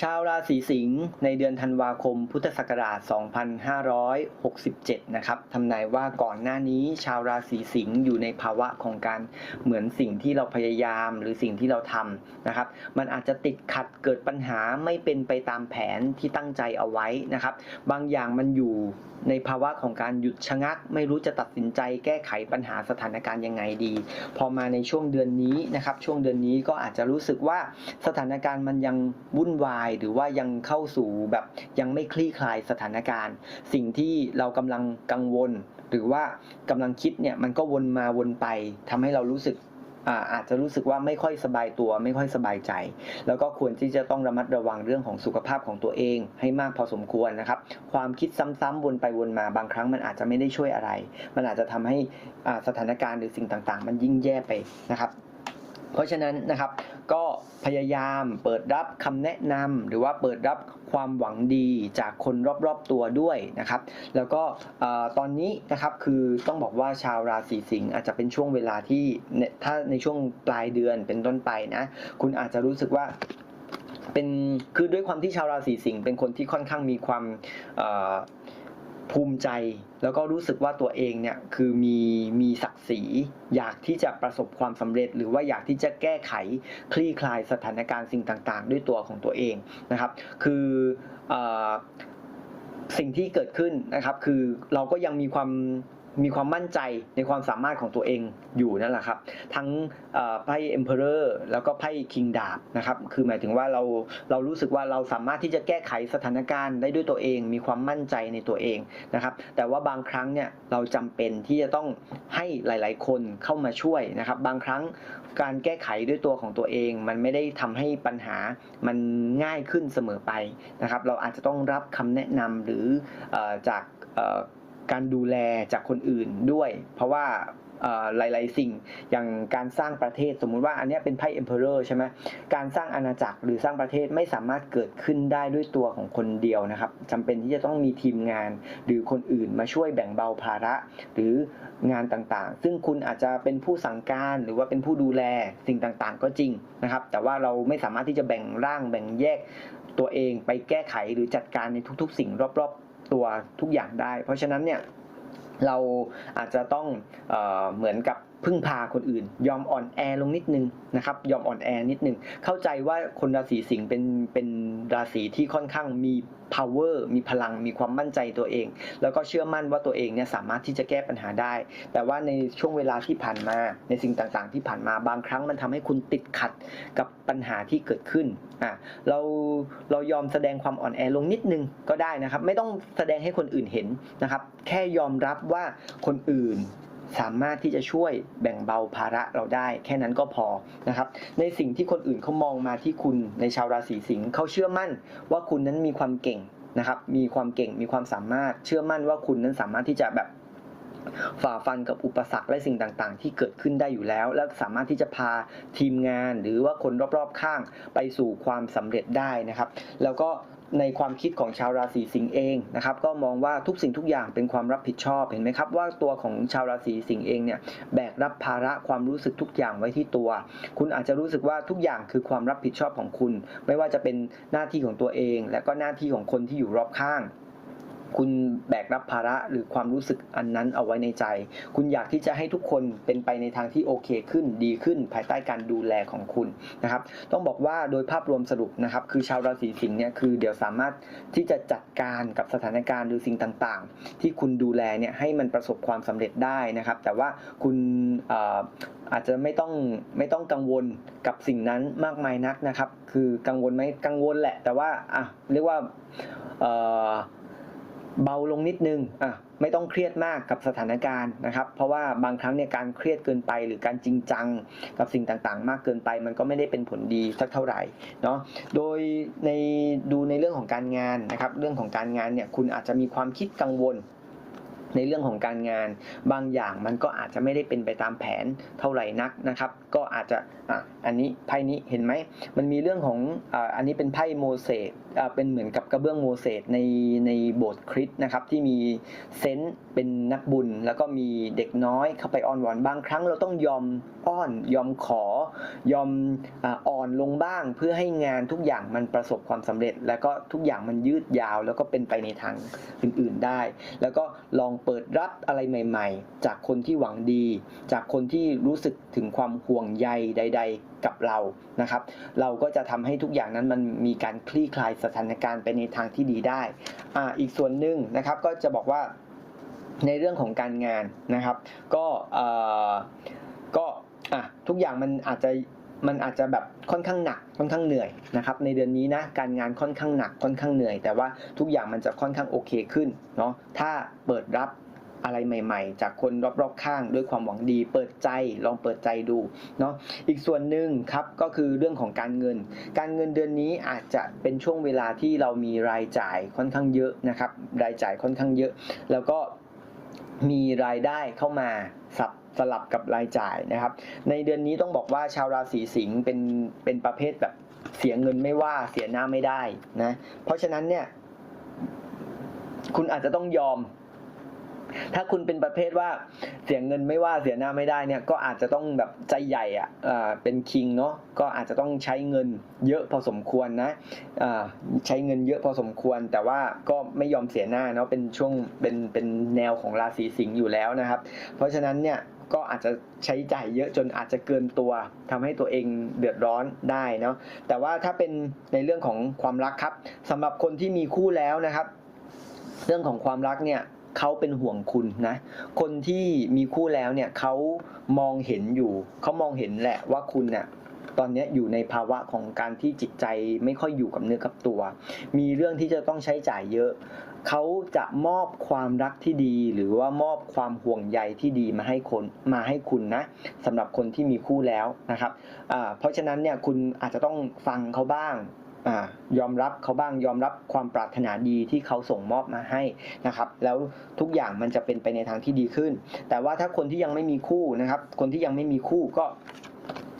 ชาวราศีสิงห์ในเดือนธันวาคมพุทธศักราช 2567 นะครับทำนายว่าก่อนหน้านี้ชาวราศีสิงห์อยู่ในภาวะของการเหมือนสิ่งที่เราพยายามหรือสิ่งที่เราทำนะครับ มันอาจจะติดขัดเกิดปัญหาไม่เป็นไปตามแผนที่ตั้งใจเอาไว้นะครับ บางอย่างมันอยู่ในภาวะของการหยุดชะงัก ไม่รู้จะตัดสินใจแก้ไขปัญหาสถานการณ์ยังไงดี พอมาในช่วงเดือนนี้นะครับ ช่วงเดือนนี้ก็อาจจะรู้สึกว่าสถานการณ์มันยังวุ่นวายหรือว่ายังเข้าสู่แบบยังไม่คลี่คลายสถานการณ์ สิ่งที่เรากำลังกังวล หรือว่ากำลังคิดเนี่ยมันก็วนมาวนไปทำให้เรารู้สึกอาจจะรู้สึกว่าไม่ค่อยสบายตัว ไม่ค่อยสบายใจ แล้วก็ควรที่จะต้องระมัดระวังเรื่องของสุขภาพของตัวเองให้มากพอสมควรนะครับ ความคิดซ้ำๆวนไปวนมาบางครั้งมันอาจจะไม่ได้ช่วยอะไร มันอาจจะทำให้สถานการณ์หรือสิ่งต่างๆ มันยิ่งแย่ไปนะครับ เพราะฉะนั้นนะครับ ก็พยายามเปิดรับคำแนะนำหรือว่าเปิดรับความหวังดีจากคนรอบๆตัวด้วยนะครับ แล้วก็ตอนนี้นะครับคือต้องบอกว่าชาวราศีสิงห์อาจจะเป็นช่วงเวลาที่เนี่ยถ้าในช่วงปลายเดือนเป็นต้นไปนะ คุณอาจจะรู้สึกว่าเป็นคือด้วยความที่ชาวราศีสิงห์เป็นคนที่ค่อนข้างมีความ ภูมิใจแล้วก็รู้สึกว่าตัวเองเนี่ยคือมีมีศักดิ์ศรี อยากที่จะประสบความสำเร็จ หรือว่าอยากที่จะแก้ไขคลี่คลายสถานการณ์สิ่งต่างๆ ด้วยตัวของตัวเองนะครับ คือออสิ่งที่เกิดขึ้นนะครับ คือเราก็ยังมีความ มีความมั่นใจในความสามารถของตัวเองอยู่นั่นแหละครับ ทั้งเอ่เอไพ่ Emperor แล้วก็ไพ่คิงดาบนะครับคือหมายถึงว่าเราเรารู้สึกว่าเราสามารถที่จะแก้ไขสถานการณ์ได้ด้วยตัวเอง มีความมั่นใจในตัวเองนะครับ แต่ว่าบางครั้งเนี่ยเราจำเป็นที่จะต้องให้หลาย ๆ คนเข้ามาช่วยนะครับ บางครั้งการแก้ไขด้วยตัวของตัวเอง มันไม่ได้ทำให้ปัญหามันง่ายขึ้นเสมอไปนะครับ เราอาจจะต้องรับคำแนะนำหรืออจาก การดูแลจากคนอื่นด้วย เพราะว่าหลาย ๆ สิ่งอย่างการสร้างประเทศสมมุติว่าอันนี้เป็นไพ่ Emperor ใช่ไหมการสร้างอาณาจักรหรือสร้างประเทศไม่สามารถเกิดขึ้นได้ด้วยตัวของคนเดียวนะครับจำเป็นที่จะต้องมีทีมงาน หรือคนอื่นมาช่วยแบ่งเบาภาระหรืองานต่าง ๆ ซึ่งคุณอาจจะเป็นผู้สั่งการหรือว่าเป็นผู้ดูแลสิ่งต่าง ๆ ก็จริงนะครับ แต่ว่าเราไม่สามารถที่จะแบ่งร่างแบ่งแยกตัวเองไปแก้ไขหรือจัดการในทุก ๆ สิ่งรอบ ๆ ตัวทุกอย่างได้ เพราะฉะนั้นเนี่ยเราอาจจะต้องเออเหมือนกับ พึ่งพาคนอื่น ยอมอ่อนแอลงนิดนึงนะครับยอมอ่อนแอนิดนึง เข้าใจว่าคนราศีสิงห์เป็นเป็นราศีที่ค่อนข้างมี power มีพลังมีความมั่นใจตัวเอง แล้วก็เชื่อมั่นว่าตัวเองเนี่ยสามารถที่จะแก้ปัญหาได้ แต่ว่าในช่วงเวลาที่ผ่านมาในสิ่งต่างๆ ที่ผ่านมาบางครั้งมันทำให้คุณติดขัดกับปัญหาที่เกิดขึ้นอะเราเรายอมแสดงความอ่อนแอลงนิดนึงก็ได้นะครับ ไม่ต้องแสดงให้คนอื่นเห็นนะครับ แค่ยอมรับว่าคนอื่น สามารถที่จะช่วยแบ่งเบาภาระเราได้แค่นั้นก็พอนะครับในสิ่งที่คนอื่นเขามองมาที่คุณในชาวราศีสิงห์เขาเชื่อมั่นว่าคุณนั้นมีความเก่งนะครับมีความเก่งมีความสามารถเชื่อมั่นว่าคุณนั้นสามารถที่จะแบบฝ่าฟันกับอุปสรรคและสิ่งต่างๆ ที่เกิดขึ้นได้อยู่แล้ว และสามารถที่จะพาทีมงาน หรือว่าคนรอบๆข้างไปสู่ความสำเร็จได้นะครับ แล้วก็ ในความคิดของชาวราศีสิงห์เองนะครับก็มองว่าทุกสิ่งทุกอย่างเป็นความรับผิดชอบเห็นไหมครับว่าตัวของชาวราศีสิงห์เองเนี่ยแบกรับภาระความรู้สึกทุกอย่างไว้ที่ตัว คุณอาจจะรู้สึกว่าทุกอย่างคือความรับผิดชอบของคุณ ไม่ว่าจะเป็นหน้าที่ของตัวเอง และก็หน้าที่ของคนที่อยู่รอบข้าง คุณแบกรับภาระหรือความรู้สึกอันนั้นเอาไว้ในใจ คุณอยากที่จะให้ทุกคนเป็นไปในทางที่โอเคขึ้นดีขึ้น ภายใต้การดูแลของคุณนะครับ ต้องบอกว่าโดยภาพรวมสรุปนะครับ คือชาวราศีสิงห์เนี่ยคือเดี๋ยวสามารถที่จะจัดการกับสถานการณ์หรือสิ่งต่างๆ ที่คุณดูแลเนี่ยให้มันประสบความสำเร็จได้นะครับ แต่ว่าคุณอาจจะไม่ต้องไม่ต้องกังวลกับสิ่งนั้นมากมายนักนะครับ คือกังวลไหมกังวลแหละ แต่ว่าอะเรียกว่า เบาลงนิดนึงอะไม่ต้องเครียดมากกับสถานการณ์นะครับ เพราะว่าบางครั้งเนี่ยการเครียดเกินไป หรือการจริงจังกับสิ่งต่างๆ มากเกินไป มันก็ไม่ได้เป็นผลดีสักเท่าไหร่เนาะโดยในดูในเรื่องของการงานนะครับ เรื่องของการงานเนี่ยคุณอาจจะมีความคิดกังวลในเรื่องของการงานบางอย่างมันก็อาจจะไม่ได้เป็นไปตามแผนเท่าไหร่นักนะครับ ก็อาจจะอะอันนี้ไพ่นี้เห็นไหมมันมีเรื่องของอ่าอันนี้เป็นไพ่โมเสส เป็นเหมือนกับกระเบื้องโมเสสในในโบสถ์คริสต์นะครับที่มีเซนต์เป็นนักบุญ แล้วก็มีเด็กน้อยเข้าไปอ้อนวอนบางครั้งเราต้องยอมอ้อนยอมขอ ยอมอ่อ่อนลงบ้างเพื่อให้งานทุกอย่างมันประสบความสำเร็จ แล้วก็ทุกอย่างมันยืดยาว แล้วก็เป็นไปในทางอื่น ๆได้ แล้วก็ลองเปิดรับอะไรใหม่ ๆ จากคนที่หวังดี จากคนที่รู้สึกถึงความห่วงใยใด ๆ กับเรานะครับ เราก็จะทำให้ทุกอย่างนั้นมันมีการคลี่คลายสถานการณ์ไปในทางที่ดีได้อ่าอีกส่วนหนึ่งนะครับก็จะบอกว่าในเรื่องของการงานนะครับ ก็เอ่อก็อะทุกอย่างมันอาจจะมันอาจจะแบบค่อนข้างหนักค่อนข้างเหนื่อยนะครับในเดือนนี้นะการงานค่อนข้างหนักค่อนข้างเหนื่อย แต่ว่าทุกอย่างมันจะค่อนข้างโอเคขึ้นเนาะถ้าเปิดรับ อะไรใหม่ ๆ จากคนรอบๆข้างด้วยความหวังดี เปิดใจลองเปิดใจดูเนาะอีกส่วนหนึ่งครับก็คือเรื่องของการเงิน การเงินเดือนนี้อาจจะเป็นช่วงเวลาที่เรามีรายจ่ายค่อนข้างเยอะนะครับ รายจ่ายค่อนข้างเยอะ แล้วก็มีรายได้เข้ามาสับสลับกับรายจ่ายนะครับ ในเดือนนี้ต้องบอกว่าชาวราศีสิงห์เป็นเป็นประเภทแบบเสียเงินไม่ว่าเสียหน้าไม่ได้นะ เพราะฉะนั้นเนี่ย คุณอาจจะต้องยอม ถ้าคุณเป็นประเภทว่าเสียเงินไม่ว่าเสียหน้าไม่ได้เนี่ยก็อาจจะต้องแบบใจใหญ่อะอะเป็นคิงเนาะก็อาจจะต้องใช้เงินเยอะพอสมควรนะใช้เงินเยอะพอสมควร แต่ว่าก็ไม่ยอมเสียหน้าเนาะเป็นช่วงเป็นเป็นแนวของราศีสิงห์อยู่แล้วนะครับ เพราะฉะนั้นเนี่ยก็อาจจะใช้จ่ายเยอะจนอาจจะเกินตัวทำให้ตัวเองเดือดร้อนได้เนาะแต่ว่าถ้าเป็นในเรื่องของความรักครับสำหรับคนที่มีคู่แล้วนะครับ เรื่องของความรักเนี่ย เขาเป็นห่วงคุณนะ คนที่มีคู่แล้วเนี่ยเขามองเห็นอยู่ เขามองเห็นแหละว่าคุณเนี่ยตอนนี้อยู่ในภาวะของการที่จิตใจไม่ค่อยอยู่กับเนื้อกับตัว มีเรื่องที่จะต้องใช้จ่ายเยอะ เขาจะมอบความรักที่ดี หรือว่ามอบความห่วงใยที่ดีมาให้คนมาให้คุณนะสำหรับคนที่มีคู่แล้วนะครับเพราะฉะนั้นเนี่ยคุณอาจจะต้องฟังเขาบ้าง อยอมรับเขาบ้างยอมรับความปรารถนาดีที่เขาส่งมอบมาให้นะครับแล้วทุกอย่างมันจะเป็นไปในทางที่ดีขึ้น แต่ว่าถ้าคนที่ยังไม่มีคู่นะครับ คนที่ยังไม่มีคู่ก็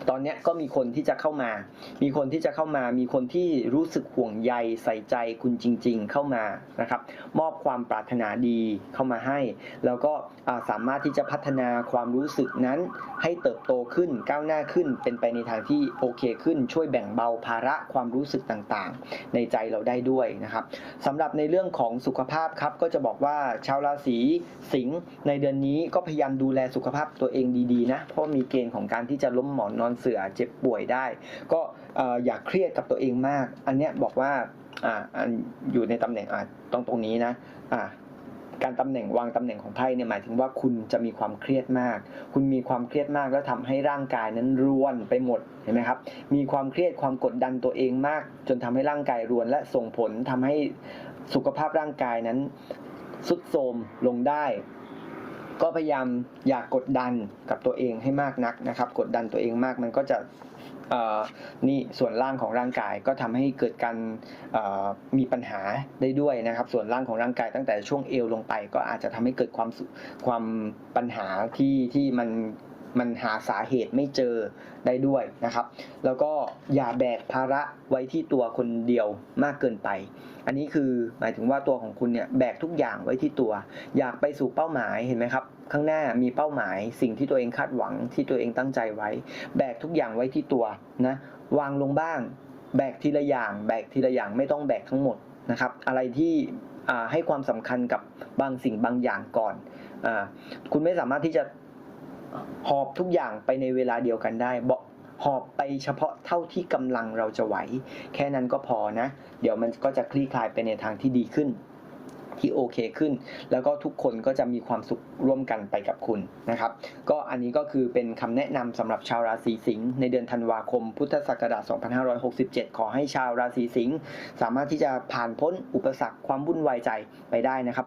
ตอนนี้ก็มีคนที่จะเข้ามา มีคนที่จะเข้ามา มีคนที่รู้สึกห่วงใยใส่ใจคุณจริง ๆ เข้ามานะครับ มอบความปรารถนาดีเข้ามาให้ แล้วก็สามารถที่จะพัฒนาความรู้สึกนั้นให้เติบโตขึ้น ก้าวหน้าขึ้น เป็นไปในทางที่โอเคขึ้น ช่วยแบ่งเบาภาระความรู้สึกต่างๆ ในใจเราได้ด้วยนะครับสำหรับในเรื่องของสุขภาพครับ ก็จะบอกว่าชาวราศีสิงห์ในเดือนนี้ก็พยายามดูแลสุขภาพตัวเองดีๆนะ เพราะมีเกณฑ์ของการที่จะล้มหมอนนอนเสือเจ็บป่วยได้ ก็ออย่าเครียดกับตัวเองมาก อันเนี้ยบอกว่าอ่าอันอยู่ในตำแหน่งอ่าตรงตรงนี้นะอ่าการตำแหน่งวางตำแหน่งของไพ่เนี่ยหมายถึงว่าคุณจะมีความเครียดมาก คุณมีความเครียดมากแล้วทำให้ร่างกายนั้นรวนไปหมดเห็นไหมครับ มีความเครียดความกดดันตัวเองมาก จนทำให้ร่างกายรวน และส่งผลทำให้สุขภาพร่างกายนั้นสุดโทรมลงได้ ก็พยายามอย่ากกดดันกับตัวเองให้มากนักนะครับ กดดันตัวเองมากมันก็จะนี่ส่วนล่างของร่างกายก็ทำให้เกิดการมีปัญหาได้ด้วยนะครับ ส่วนล่างของร่างกายตั้งแต่ช่วงเอวลงไป ก็อาจจะทำให้เกิดความความปัญหาที่ที่มัน มันหาสาเหตุไม่เจอได้ด้วยนะครับ แล้วก็อย่าแบกภาระไว้ที่ตัวคนเดียวมากเกินไป อันนี้คือหมายถึงว่าตัวของคุณเนี่ยแบกทุกอย่างไว้ที่ตัว อยากไปสู่เป้าหมายเห็นไหมครับ ข้างหน้ามีเป้าหมายสิ่งที่ตัวเองคาดหวังที่ตัวเองตั้งใจไว้ แบกทุกอย่างไว้ที่ตัวนะวางลงบ้าง แบกทีละอย่าง แบกทีละอย่างไม่ต้องแบกทั้งหมดนะครับ อะไรที่ให้ความสำคัญกับบางสิ่งบางอย่างก่อนอคุณไม่สามารถที่จะ หอบทุกอย่างไปในเวลาเดียวกันได้บหอบไปเฉพาะเท่าที่กำลังเราจะไหว แค่นั้นก็พอนะ เดี๋ยวมันก็จะคลี่คลายไปในทางที่ดีขึ้น ที่โอเคขึ้น แล้วก็ทุกคนก็จะมีความสุขร่วมกันไปกับคุณนะครับ ก็อันนี้ก็คือเป็นคำแนะนำสำหรับชาวราศีสิงห์ในเดือนธันวาคม พุทธศักราช 2567 ขอให้ชาวราศีสิงห์สามารถที่จะผ่านพ้นอุปสรรคความวุ่นวายใจไปได้นะครับ